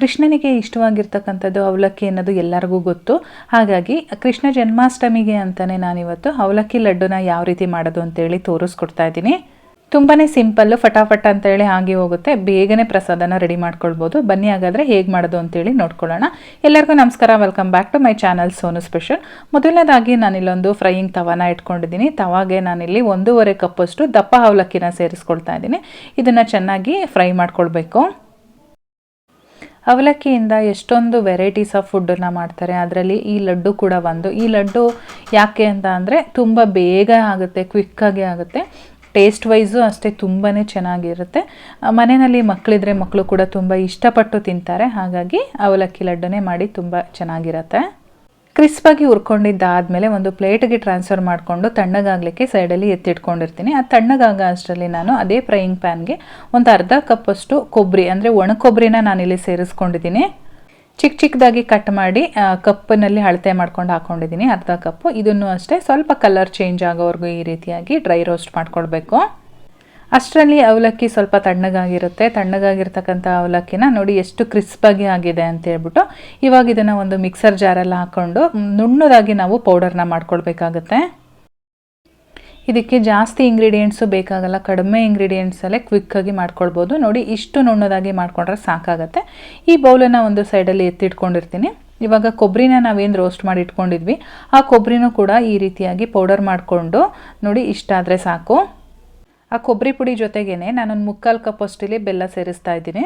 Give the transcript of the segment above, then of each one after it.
ಕೃಷ್ಣನಿಗೆ ಇಷ್ಟವಾಗಿರ್ತಕ್ಕಂಥದ್ದು ಅವಲಕ್ಕಿ ಅನ್ನೋದು ಎಲ್ಲರಿಗೂ ಗೊತ್ತು. ಹಾಗಾಗಿ ಕೃಷ್ಣ ಜನ್ಮಾಷ್ಟಮಿಗೆ ಅಂತಲೇ ನಾನಿವತ್ತು ಅವಲಕ್ಕಿ ಲಡ್ಡುನ ಯಾವ ರೀತಿ ಮಾಡೋದು ಅಂತೇಳಿ ತೋರಿಸ್ಕೊಡ್ತಾ ಇದ್ದೀನಿ. ತುಂಬಾ ಸಿಂಪಲ್ಲು, ಫಟಾಫಟ್ ಅಂತೇಳಿ ಆಗಿ ಹಾಗೆ ಹೋಗುತ್ತೆ. ಬೇಗನೆ ಪ್ರಸಾದನ ರೆಡಿ ಮಾಡ್ಕೊಳ್ಬೋದು. ಬನ್ನಿ ಹಾಗಾದರೆ ಹೇಗೆ ಮಾಡೋದು ಅಂತೇಳಿ ನೋಡ್ಕೊಳ್ಳೋಣ. ಎಲ್ಲರಿಗೂ ನಮಸ್ಕಾರ. Welcome back to my channel Sonu special. ಮೊದಲನೇದಾಗಿ ನಾನಿಲ್ಲೊಂದು ಫ್ರೈಯಿಂಗ್ ತವಾನ ಇಟ್ಕೊಂಡಿದ್ದೀನಿ. ತವಾಗೆ ನಾನಿಲ್ಲಿ ಒಂದೂವರೆ ಕಪ್ಪಷ್ಟು ದಪ್ಪ ಅವಲಕ್ಕಿನ ಸೇರಿಸ್ಕೊಳ್ತಾ ಇದ್ದೀನಿ. ಇದನ್ನು ಚೆನ್ನಾಗಿ ಫ್ರೈ ಮಾಡ್ಕೊಳ್ಬೇಕು. ಅವಲಕ್ಕಿಯಿಂದ ಎಷ್ಟೊಂದು ವೆರೈಟೀಸ್ ಆಫ್ ಫುಡ್ಡನ್ನು ಮಾಡ್ತಾರೆ. ಅದರಲ್ಲಿ ಈ ಲಡ್ಡು ಕೂಡ ಒಂದು. ಈ ಲಡ್ಡು ಯಾಕೆ ಅಂತ ಅಂದರೆ ತುಂಬ ಬೇಗ ಆಗುತ್ತೆ ಕ್ವಿಕ್ಕಾಗಿ ಆಗುತ್ತೆ. ಟೇಸ್ಟ್ ವೈಸು ಅಷ್ಟೇ ತುಂಬಾ ಚೆನ್ನಾಗಿರುತ್ತೆ. ಮನೆಯಲ್ಲಿ ಮಕ್ಕಳಿದ್ರೆ ಮಕ್ಕಳು ಕೂಡ ತುಂಬ ಇಷ್ಟಪಟ್ಟು ತಿಂತಾರೆ. ಹಾಗಾಗಿ ಅವಲಕ್ಕಿ ಲಡ್ಡುನೇ ಮಾಡಿ ತುಂಬ ಚೆನ್ನಾಗಿರುತ್ತೆ. ಕ್ರಿಸ್ಪಾಗಿ ಹುರ್ಕೊಂಡಿದ್ದಾದಮೇಲೆ ಒಂದು ಪ್ಲೇಟ್ಗೆ ಟ್ರಾನ್ಸ್ಫರ್ ಮಾಡಿಕೊಂಡು ತಣ್ಣಗಾಗಲಿಕ್ಕೆ ಸೈಡಲ್ಲಿ ಎತ್ತಿಟ್ಕೊಂಡಿರ್ತೀನಿ. ಆ ತಣ್ಣಗಾಗ ಅಷ್ಟರಲ್ಲಿ ನಾನು ಅದೇ ಫ್ರೈಯಿಂಗ್ ಪ್ಯಾನ್ಗೆ ಒಂದು ಅರ್ಧ ಕಪ್ಪಷ್ಟು ಕೊಬ್ಬರಿ, ಅಂದರೆ ಒಣ ಕೊಬ್ಬರಿನ ನಾನಿಲ್ಲಿ ಸೇರಿಸ್ಕೊಂಡಿದ್ದೀನಿ. ಚಿಕ್ಕ ಚಿಕ್ಕದಾಗಿ ಕಟ್ ಮಾಡಿ ಕಪ್ಪಿನಲ್ಲಿ ಅಳತೆ ಮಾಡ್ಕೊಂಡು ಹಾಕ್ಕೊಂಡಿದ್ದೀನಿ ಅರ್ಧ ಕಪ್ಪು. ಇದನ್ನು ಅಷ್ಟೇ ಸ್ವಲ್ಪ ಕಲರ್ ಚೇಂಜ್ ಆಗೋವರೆಗೂ ಈ ರೀತಿಯಾಗಿ ಡ್ರೈ ರೋಸ್ಟ್ ಮಾಡ್ಕೊಳ್ಬೇಕು. ಅಷ್ಟರಲ್ಲಿ ಅವಲಕ್ಕಿ ಸ್ವಲ್ಪ ತಣ್ಣಗಾಗಿರುತ್ತೆ. ತಣ್ಣಗಾಗಿರ್ತಕ್ಕಂಥ ಅವಲಕ್ಕಿನ ನೋಡಿ ಎಷ್ಟು ಕ್ರಿಸ್ಪಾಗಿ ಆಗಿದೆ ಅಂತ ಹೇಳ್ಬಿಟ್ಟು ಇವಾಗ ಇದನ್ನು ಒಂದು ಮಿಕ್ಸರ್ ಜಾರಲ್ಲಿ ಹಾಕ್ಕೊಂಡು ನುಣ್ಣದಾಗಿ ನಾವು ಪೌಡರ್ನ ಮಾಡ್ಕೊಳ್ಬೇಕಾಗತ್ತೆ. ಇದಕ್ಕೆ ಜಾಸ್ತಿ ಇಂಗ್ರೀಡಿಯೆಂಟ್ಸು ಬೇಕಾಗಲ್ಲ. ಕಡಿಮೆ ಇಂಗ್ರೀಡಿಯೆಂಟ್ಸಲ್ಲೇ ಕ್ವಿಕ್ಕಾಗಿ ಮಾಡ್ಕೊಳ್ಬೋದು. ನೋಡಿ ಇಷ್ಟು ನುಣ್ಣದಾಗಿ ಮಾಡ್ಕೊಂಡ್ರೆ ಸಾಕಾಗತ್ತೆ. ಈ ಬೌಲನ್ನು ಒಂದು ಸೈಡಲ್ಲಿ ಎತ್ತಿಟ್ಕೊಂಡಿರ್ತೀನಿ. ಇವಾಗ ಕೊಬ್ಬರಿನ ನಾವೇನು ರೋಸ್ಟ್ ಮಾಡಿ ಇಟ್ಕೊಂಡಿದ್ವಿ. ಆ ಕೊಬ್ಬರಿನೂ ಕೂಡ ಈ ರೀತಿಯಾಗಿ ಪೌಡರ್ ಮಾಡಿಕೊಂಡು ನೋಡಿ ಇಷ್ಟಾದರೆ ಸಾಕು. ಆ ಕೊಬ್ಬರಿ ಪುಡಿ ಜೊತೆಗೇ ನಾನೊಂದು ಮುಕ್ಕಾಲು ಕಪ್ ಅಷ್ಟಿಲಿ ಬೆಲ್ಲ ಸೇರಿಸ್ತಾ ಇದ್ದೀನಿ.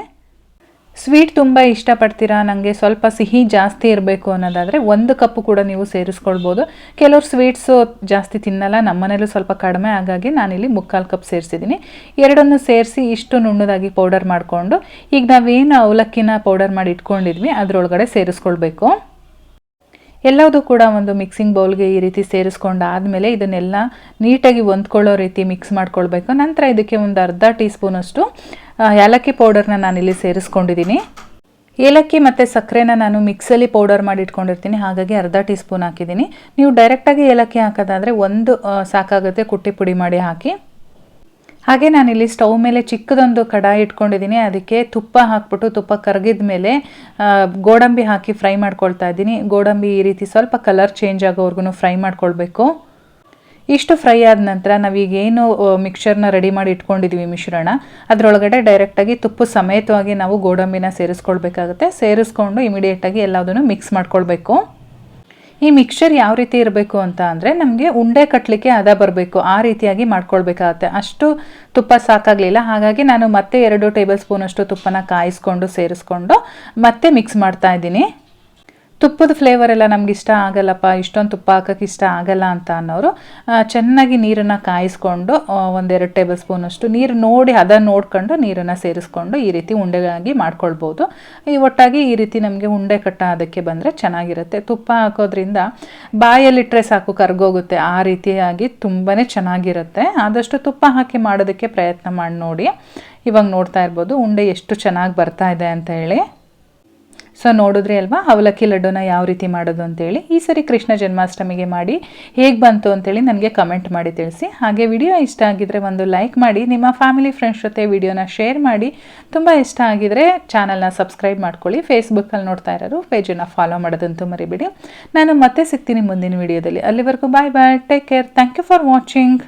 ಸ್ವೀಟ್ ತುಂಬ ಇಷ್ಟಪಡ್ತೀರಾ? ನನಗೆ ಸ್ವಲ್ಪ ಸಿಹಿ ಜಾಸ್ತಿ ಇರಬೇಕು ಅನ್ನೋದಾದರೆ ಒಂದು ಕಪ್ಪು ಕೂಡ ನೀವು ಸೇರಿಸ್ಕೊಳ್ಬೋದು. ಕೆಲವರು ಸ್ವೀಟ್ಸು ಜಾಸ್ತಿ ತಿನ್ನಲ್ಲ, ನಮ್ಮನೇಲೂ ಸ್ವಲ್ಪ ಕಡಿಮೆ ಹಾಗಾಗಿ ನಾನಿಲ್ಲಿ ಮುಕ್ಕಾಲು ಕಪ್ ಸೇರಿಸಿದ್ದೀನಿ. ಎರಡನ್ನು ಸೇರಿಸಿ ಇಷ್ಟು ನುಣ್ಣದಾಗಿ ಪೌಡರ್ ಮಾಡಿಕೊಂಡು, ಈಗ ನಾವೇನು ಅವಲಕ್ಕಿನ ಪೌಡರ್ ಮಾಡಿ ಇಟ್ಕೊಂಡಿದ್ವಿ, ಅದರೊಳಗಡೆ ಸೇರಿಸ್ಕೊಳ್ಬೇಕು. ಎಲ್ಲದೂ ಕೂಡ ಒಂದು ಮಿಕ್ಸಿಂಗ್ ಬೌಲ್ಗೆ ಈ ರೀತಿ ಸೇರಿಸ್ಕೊಂಡಾದಮೇಲೆ ಇದನ್ನೆಲ್ಲ ನೀಟಾಗಿ ಹೊಂದ್ಕೊಳ್ಳೋ ರೀತಿ ಮಿಕ್ಸ್ ಮಾಡ್ಕೊಳ್ಬೇಕು. ನಂತರ ಇದಕ್ಕೆ ಒಂದು ಅರ್ಧ ಟೀ ಸ್ಪೂನಷ್ಟು ಏಲಕ್ಕಿ ಪೌಡರ್ನ ನಾನಿಲ್ಲಿ ಸೇರಿಸ್ಕೊಂಡಿದ್ದೀನಿ. ಏಲಕ್ಕಿ ಮತ್ತು ಸಕ್ಕರೆನ ನಾನು ಮಿಕ್ಸಲ್ಲಿ ಪೌಡರ್ ಮಾಡಿ ಇಟ್ಕೊಂಡಿರ್ತೀನಿ. ಹಾಗಾಗಿ ಅರ್ಧ ಟೀ ಸ್ಪೂನ್ ಹಾಕಿದ್ದೀನಿ. ನೀವು ಡೈರೆಕ್ಟಾಗಿ ಏಲಕ್ಕಿ ಹಾಕೋದಾದರೆ ಒಂದು ಸಾಕಾಗುತ್ತೆ. ಕುಟ್ಟಿ ಪುಡಿ ಮಾಡಿ ಹಾಕಿ. ಹಾಗೆ ನಾನಿಲ್ಲಿ ಸ್ಟವ್ ಮೇಲೆ ಚಿಕ್ಕದೊಂದು ಕಡಾಯಿ ಇಟ್ಕೊಂಡಿದ್ದೀನಿ. ಅದಕ್ಕೆ ತುಪ್ಪ ಹಾಕ್ಬಿಟ್ಟು ತುಪ್ಪ ಕರಗಿದ ಮೇಲೆ ಗೋಡಂಬಿ ಹಾಕಿ ಫ್ರೈ ಮಾಡ್ಕೊಳ್ತಾ ಇದ್ದೀನಿ. ಗೋಡಂಬಿ ಈ ರೀತಿ ಸ್ವಲ್ಪ ಕಲರ್ ಚೇಂಜ್ ಆಗೋವರೆಗೂ ಫ್ರೈ ಮಾಡ್ಕೊಳ್ಬೇಕು. ಇಷ್ಟು ಫ್ರೈ ಆದ ನಂತರ ನಾವೀಗೇನು ಮಿಕ್ಸರ್ನ ರೆಡಿ ಮಾಡಿ ಇಟ್ಕೊಂಡಿದ್ದೀವಿ ಮಿಶ್ರಣ, ಅದರೊಳಗಡೆ ಡೈರೆಕ್ಟಾಗಿ ತುಪ್ಪ ಸಮೇತವಾಗಿ ನಾವು ಗೋಡಂಬಿನ ಸೇರಿಸ್ಕೊಳ್ಬೇಕಾಗುತ್ತೆ. ಸೇರಿಸ್ಕೊಂಡು ಇಮಿಡಿಯೇಟಾಗಿ ಎಲ್ಲದನ್ನು ಮಿಕ್ಸ್ ಮಾಡ್ಕೊಳ್ಬೇಕು. ಈ ಮಿಕ್ಸರ್ ಯಾವ ರೀತಿ ಇರಬೇಕು ಅಂತ ಅಂದರೆ ನಮಗೆ ಉಂಡೆ ಕಟ್ಟಲಿಕ್ಕೆ ಅದ ಬರಬೇಕು, ಆ ರೀತಿಯಾಗಿ ಮಾಡ್ಕೊಳ್ಬೇಕಾಗತ್ತೆ. ಅಷ್ಟು ತುಪ್ಪ ಸಾಕಾಗಲಿಲ್ಲ, ಹಾಗಾಗಿ ನಾನು ಮತ್ತೆ ಎರಡು ಟೇಬಲ್ ಸ್ಪೂನಷ್ಟು ತುಪ್ಪನ ಕಾಯಿಸ್ಕೊಂಡು, ಸೇರಿಸ್ಕೊಂಡು ಮತ್ತೆ ಮಿಕ್ಸ್ ಮಾಡ್ತಾ ಇದ್ದೀನಿ. ತುಪ್ಪದ ಫ್ಲೇವರ್ ಎಲ್ಲ ನಮ್ಗೆ ಇಷ್ಟ ಆಗಲ್ಲಪ್ಪ, ಇಷ್ಟೊಂದು ತುಪ್ಪ ಹಾಕೋಕ್ಕೆ ಇಷ್ಟ ಆಗಲ್ಲ ಅಂತ ಅನ್ನೋರು ಚೆನ್ನಾಗಿ ನೀರನ್ನು ಕಾಯಿಸ್ಕೊಂಡು ಒಂದೆರಡು ಟೇಬಲ್ ಸ್ಪೂನಷ್ಟು ನೀರು ನೋಡಿ ಹದ ನೋಡ್ಕೊಂಡು ನೀರನ್ನು ಸೇರಿಸ್ಕೊಂಡು ಈ ರೀತಿ ಉಂಡೆಗಳಾಗಿ ಮಾಡ್ಕೊಳ್ಬೋದು. ಈ ಒಟ್ಟಾಗಿ ಈ ರೀತಿ ನಮಗೆ ಉಂಡೆ ಕಟ್ಟ ಅದಕ್ಕೆ ಬಂದರೆ ಚೆನ್ನಾಗಿರುತ್ತೆ. ತುಪ್ಪ ಹಾಕೋದ್ರಿಂದ ಬಾಯಲ್ಲಿಟ್ಟರೆ ಸಾಕು ಕರ್ಗೋಗುತ್ತೆ, ಆ ರೀತಿಯಾಗಿ ತುಂಬಾ ಚೆನ್ನಾಗಿರುತ್ತೆ. ಆದಷ್ಟು ತುಪ್ಪ ಹಾಕಿ ಮಾಡೋದಕ್ಕೆ ಪ್ರಯತ್ನ ಮಾಡಿ ನೋಡಿ. ಇವಾಗ ನೋಡ್ತಾ ಇರ್ಬೋದು ಉಂಡೆ ಎಷ್ಟು ಚೆನ್ನಾಗಿ ಬರ್ತಾ ಇದೆ ಅಂತ ಹೇಳಿ. ಸೊ ನೋಡಿದ್ರಿ ಅಲ್ವಾ? ಅವಲಕ್ಕಿ ಲಡ್ಡುನ ಯಾವ ರೀತಿ ಮಾಡೋದು ಅಂತೇಳಿ. ಈ ಸರಿ ಕೃಷ್ಣ ಜನ್ಮಾಷ್ಟಮಿಗೆ ಮಾಡಿ ಹೇಗೆ ಬಂತು ಅಂತೇಳಿ ನನಗೆ ಕಮೆಂಟ್ ಮಾಡಿ ತಿಳಿಸಿ. ಹಾಗೆ ವಿಡಿಯೋ ಇಷ್ಟ ಆಗಿದ್ರೆ ಒಂದು ಲೈಕ್ ಮಾಡಿ, ನಿಮ್ಮ ಫ್ಯಾಮಿಲಿ ಫ್ರೆಂಡ್ಸ್ ಜೊತೆ ವಿಡಿಯೋನ ಶೇರ್ ಮಾಡಿ. ತುಂಬ ಇಷ್ಟ ಆಗಿದ್ರೆ ಚಾನಲ್ನ ಸಬ್ಸ್ಕ್ರೈಬ್ ಮಾಡ್ಕೊಳ್ಳಿ. ಫೇಸ್ಬುಕ್ಕಲ್ಲಿ ನೋಡ್ತಾ ಇರೋರು ಪೇಜನ್ನು ಫಾಲೋ ಮಾಡೋದಂತೂ ಮರಿಬೇಡಿ. ನಾನು ಮತ್ತೆ ಸಿಗ್ತೀನಿ ಮುಂದಿನ ವಿಡಿಯೋದಲ್ಲಿ. ಅಲ್ಲಿವರೆಗೂ bye bye take care thank you for watching